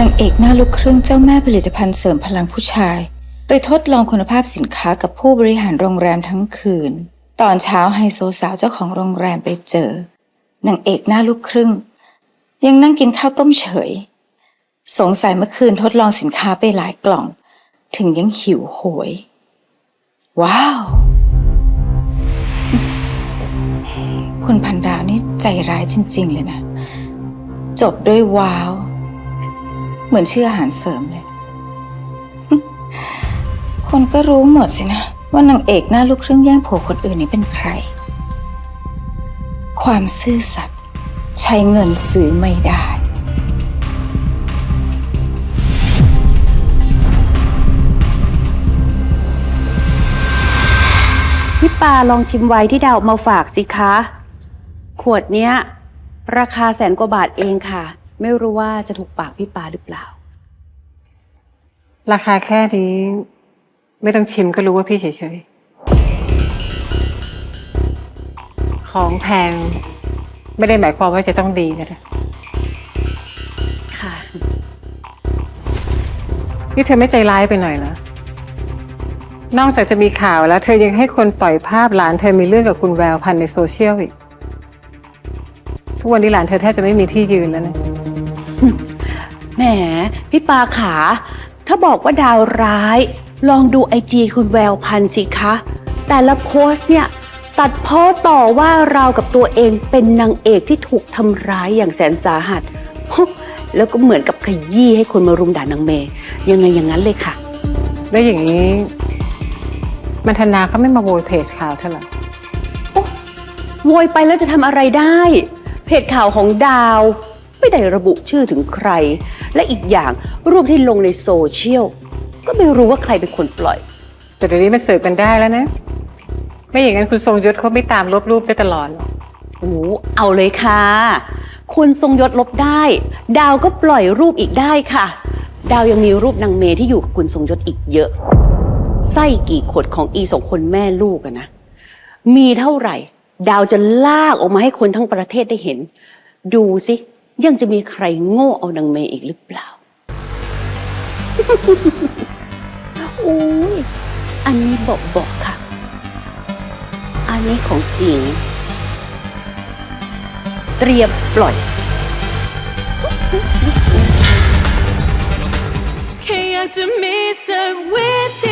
นางเอกหน้าลูกครึ่งเจ้าแม่ผลิตภัณฑ์เสริมพลังผู้ชาย ไปทดลองคุณภาพสินค้ากับผู้บริหารโรงแรมทั้งคืน ตอนเช้าไฮโซสาวเจ้าของโรงแรมไปเจอนางเอกหน้าลูกครึ่ง ยังนั่งกินข้าวต้มเฉย สงสัยเมื่อคืนทดลองสินค้าไปหลายกล่อง ถึงยังหิวโหย ว้าว คุณพันดาวนี่ใจร้ายจริง ๆ เลยนะ จบด้วยว้าว เหมือนชื่ออาหารเสริมเลย คนก็รู้หมดสินะ ว่านางเอกหน้าลูกครึ่งแย่งผัวคนอื่นนี่เป็นใคร ความซื่อสัตย์ใช้เงินซื้อไม่ได้พี่ปาลองชิมไวน์ที่ดาวมาฝากสิคะ ขวดเนี้ย ราคาแสนกว่าบาทเองค่ะ ไม่รู้ว่าจะถูกปากพี่ปาหรือเปล่า ราคาแค่นี้ ไม่ต้องชิมก็รู้ว่าพี่เฉยๆ ของแพง ไม่ได้หมายความว่าจะต้องดีนะจ๊ะค่ะนี่เธอไม่ใจร้ายไปหน่อยเหรอนอกจากจะมีข่าวแล้ว เธอยังให้คนปล่อยภาพหลานเธอมีเรื่องกับคุณแววพันธุ์ในโซเชียลอีก ทุกวันนี้หลานเธอแทบจะไม่มีที่ยืนแล้วนะ แหม พี่ปาขา ถ้าบอกว่าดาวร้าย ลองดูไอจีคุณแววพันธ์สิคะ แต่ละโพสต์เนี่ย ตัดเพ้อต่อว่าเรากับตัวเองเป็นนางเอกที่ถูกทำร้ายอย่างแสนสาหัส แล้วก็เหมือนกับขยี้ให้คนมารุมด่านางเมย์ยังไงอย่างนั้นเลยค่ะ แล้วอย่างนี้มันธนาเขาไม่มาโวยเพจข่าวเธอเหรอโวยไปแล้วจะทำอะไรได้ เพจข่าวของดาว ไม่ได้ระบุชื่อถึงใคร และอีกอย่างรูปที่ลงในโซเชียลก็ไม่รู้ว่าใครเป็นคนปล่อย แต่เดี๋ยวนี้มันสืบกันได้แล้วนะ ไม่อย่างนั้นคุณทรงยศเขาไม่ตามลบรูปได้ตลอดหรอกโอ้เอาเลยค่ะ คุณทรงยศลบได้ ดาวก็ปล่อยรูปอีกได้ค่ะ ดาวยังมีรูปนางเมย์ที่อยู่กับคุณทรงยศอีกเยอะ ไส้กี่ขวดของอีสองคนแม่ลูกอะนะ มีเท่าไหร่ ดาวจะลากออกมาให้คนทั้งประเทศได้เห็น ดูสิ ยังจะมีใครโง่เอานางเมย์อีกหรือเปล่า โอ้ย อันนี้บอกบอกค่ะ อันนี้ของจริง เตรียมปล่อย แค่อยากจะมีสักวิธี